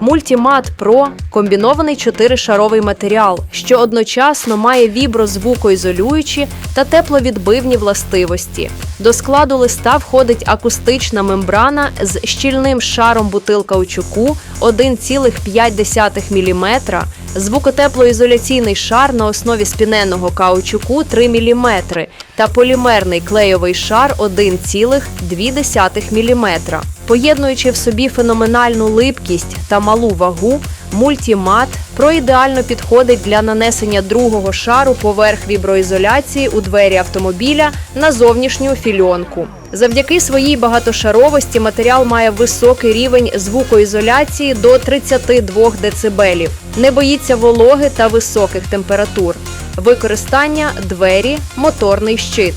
Multimat Pro – комбінований чотиришаровий матеріал, що одночасно має віброзвукоізолюючі та тепловідбивні властивості. До складу листа входить акустична мембрана з щільним шаром бутилкаучуку 1,5 мм, звукотеплоізоляційний шар на основі спіненого каучуку 3 мм та полімерний клейовий шар 1,2 мм. Поєднуючи в собі феноменальну липкість та малу вагу, мультімат про ідеально підходить для нанесення другого шару поверх віброізоляції у двері автомобіля на зовнішню фільонку. Завдяки своїй багатошаровості матеріал має високий рівень звукоізоляції до 32 дБ, не боїться вологи та високих температур. Використання двері, моторний щит.